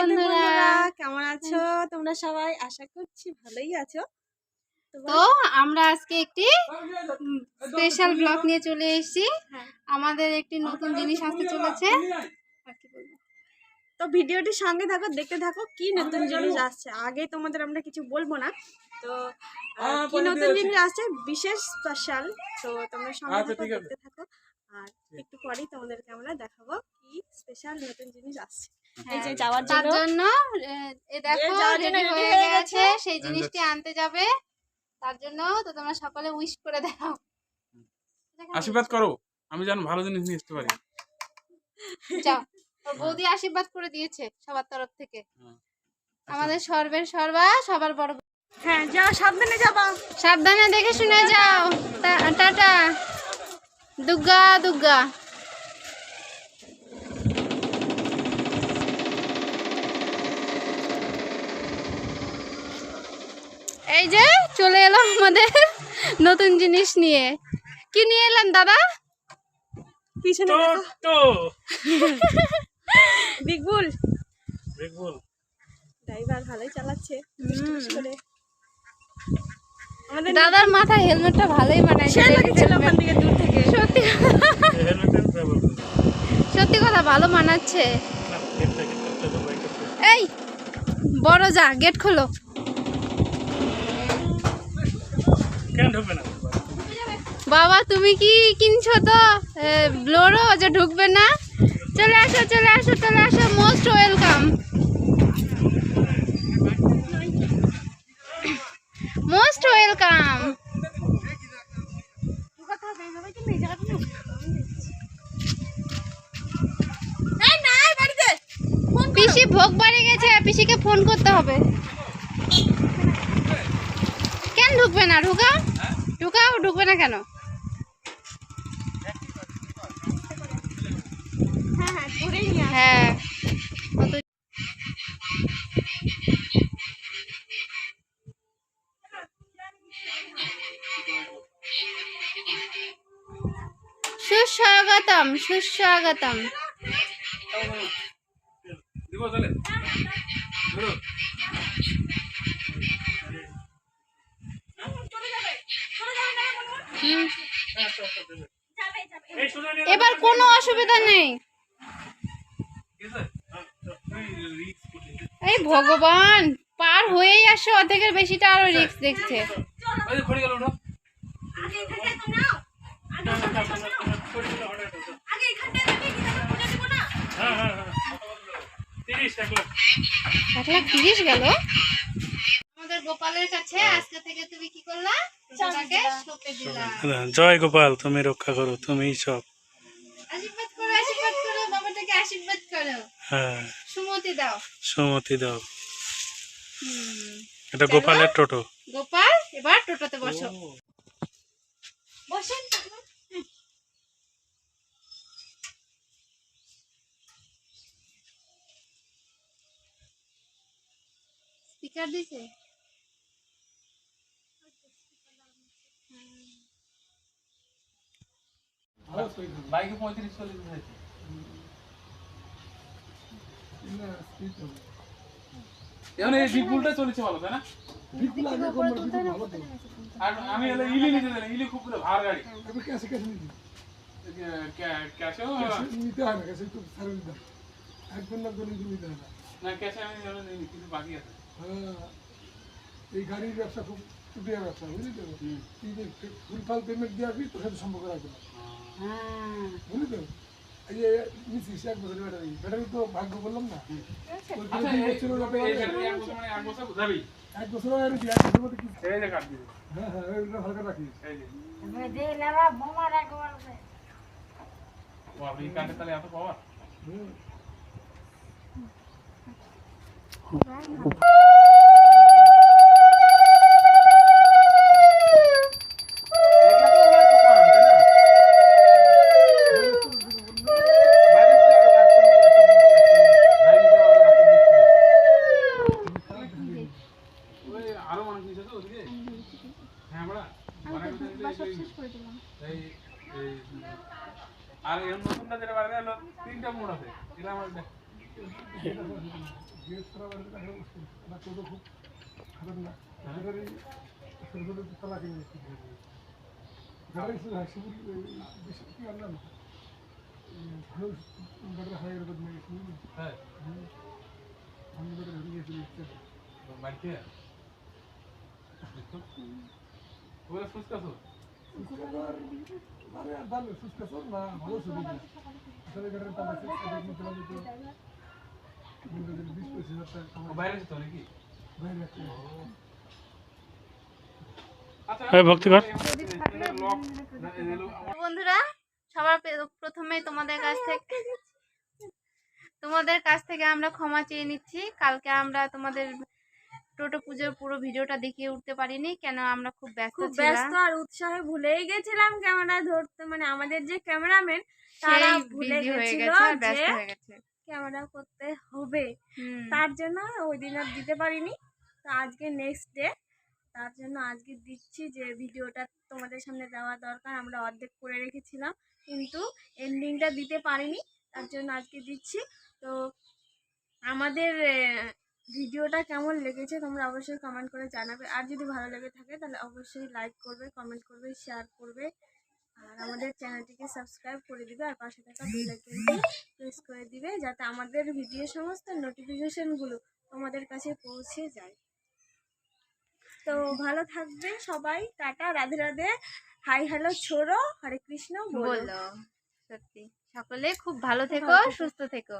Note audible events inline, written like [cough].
বন্ধুরা কেমন আছো? তোমরা সবাই? আশা করছি ভালোই আছো। তো আমরা আজকে একটি স্পেশাল ব্লগ নিয়ে চলে এসেছি। হ্যাঁ। আমাদের একটি নতুন জিনিস আসতে চলেছে? তো ভিডিওটির সঙ্গে থাকো দেখতে থাকো কি নতুন জিনিস আসছে। আগে তোমাদের আমরা কিছু বলব না। তো কি নতুন জিনিস আসছে। বিশেষ স্পেশাল তো তোমরা সঙ্গে আচ্ছা, থাকো দেখতে থাকো। আর একটু পরেই তোমাদেরকে আমরা দেখাবো কি স্পেশাল নতুন জিনিস আসছে। এই যে হ্যাঁ, যাওয়ার তার জন্য। এ দেখো রেডি হয়ে হয়ে গেছে। সেই জিনিসটি আনতে যাবে। তার জন্য তো তোমরা সকালে উইশ করে দাও। আশীর্বাদ করো আমি যেন ভালো জিনিস নিয়ে আসতে পারি। [laughs] যাও। বৌদি আশীর্বাদ করে দিয়েছে সবার তরফ থেকে। আমাদের সর্বের সর্বা সবার বড় হ্যাঁ যাও সাবধানে যাবা। সাবধানে দেখে শুনে যাও। টা- টাটা। দুগ্গা দুর্গা এই যে চলে এলো আমাদের নতুন জিনিস নিয়ে। কি নিয়ে এলেন দাদা? পিছনে ড্রাইভার ভালোই চালাচ্ছে আমাদের দাদার মাথায় হেলমেটটা ভালোই মানায় লাগছিল দূর থেকে। সত্যি সত্যি কথা ভালো মানাচ্ছে। এই বড় যা গেট খোলো কেন ঢুকবে না বাবা তুমি কি কিনছো তো? ব্লোরো যে ঢুকবে না? চলে আসো চলে আসো চলে আসো most welcome most welcome PC ভোগ বাড়ি গেছে পিসিকে ফোন করতে হবে। কেন ঢুকবে না? ঢুকবে না কেন? হ্যাঁ হ্যাঁ। হ্যাঁ। সুস্বাগতম সুস্বাগতম দিব তাহলে ধরো হুম। এই সোজা নিয়ে এবার কোনো অসুবিধা নেই। এই ভগবান, পার হয়েই আসো, অর্ধেকের বেশিটা আরও রিক্স দেখছে। এক লাখ তিরিশ গেল। আমাদের গোপালের কাছে, আজকে থেকে তুমি কি করলা? জয় গোপাল তুমি রক্ষা করো তুমি সব। আশীর্বাদ করো আশীর্বাদ করো বাবাটাকে আশীর্বাদ করো। হ্যাঁ। সুমতি দাও। এটা গোপালের টোটো। গোপাল এবার টোটোতে বসো। বসেন স্পিকার দিছে? বাইকে পঁয়ত্রিশ চল্লিশ হয়েছে। এখন এই বিপুলটা চলেছে ভালো তাই না? আর আমি হলে ইলি নিতে ইলি খুব ভার গাড়ি। ক্যাশেও না ক্যাশে আমি হলে নিইনি, কিছু বাকি আছে। এই গাড়ির ব্যবসা খুব টুটিয়া ব্যবসা বুঝলি তো? তুই যে ফুলফাল পেমেন্ট দিয়ে আসবি তোর সাথে সম্পর্ক রাখবে না। বুঝলি তো? এই যে নিচ্ছিস এক বছরের ব্যাটারি ব্যাটারি তো ভাগ্য বললাম না। আচ্ছা এক বছর মানে এক বছর বুঝাবি? এক মধ্যে কি? হ্যাঁ হ্যাঁ ওইগুলো হালকা রাখিস। বাবা তাহলে এত পাওয়ার আর এর নতুনটা যেটা বাড়ি হলো তিনটা মোড় আছে। এটা আমার বাড়িতে বন্ধুরা সবার প্রথমে তোমাদের কাছ থেকে তোমাদের কাছ থেকে আমরা ক্ষমা চেয়ে নিচ্ছি। কালকে আমরা তোমাদের টোটো পুজোর পুরো ভিডিওটা দেখিয়ে উঠতে পারিনি কেন আমরা খুব ব্যস্ত খুব ব্যস্ত আর উৎসাহে ভুলেই গেছিলাম ক্যামেরা ধরতে মানে আমাদের যে ক্যামেরাম্যান তারা ভুলে গেছিল গেছে যে ক্যামেরা করতে হবে। তার জন্য ওই দিন আর দিতে পারিনি। তো আজকে নেক্সট ডে তার জন্য আজকে দিচ্ছি যে ভিডিওটা তোমাদের সামনে দেওয়া দরকার আমরা অর্ধেক করে রেখেছিলাম কিন্তু এন্ডিংটা দিতে পারিনি তার জন্য আজকে দিচ্ছি। তো আমাদের ভিডিওটা কেমন লেগেছে তোমরা অবশ্যই কমেন্ট করে জানাবে। আর যদি ভালো লেগে থাকে তাহলে অবশ্যই লাইক করবে কমেন্ট করবে শেয়ার করবে। আর আমাদের চ্যানেলটিকে সাবস্ক্রাইব করে দিবে আর পাশে থাকা বেল আইকনটি প্রেস করে দিবে যাতে আমাদের ভিডিও সমস্ত নোটিফিকেশনগুলো তোমাদের কাছে পৌঁছে যায়। তো ভালো থাকবে সবাই। Tata Radhe Radhe. Hi hello ছোড়ো। Hare Krishna বলো। সত্যি। সকলে খুব ভালো থেকো। সুস্থ থেকো।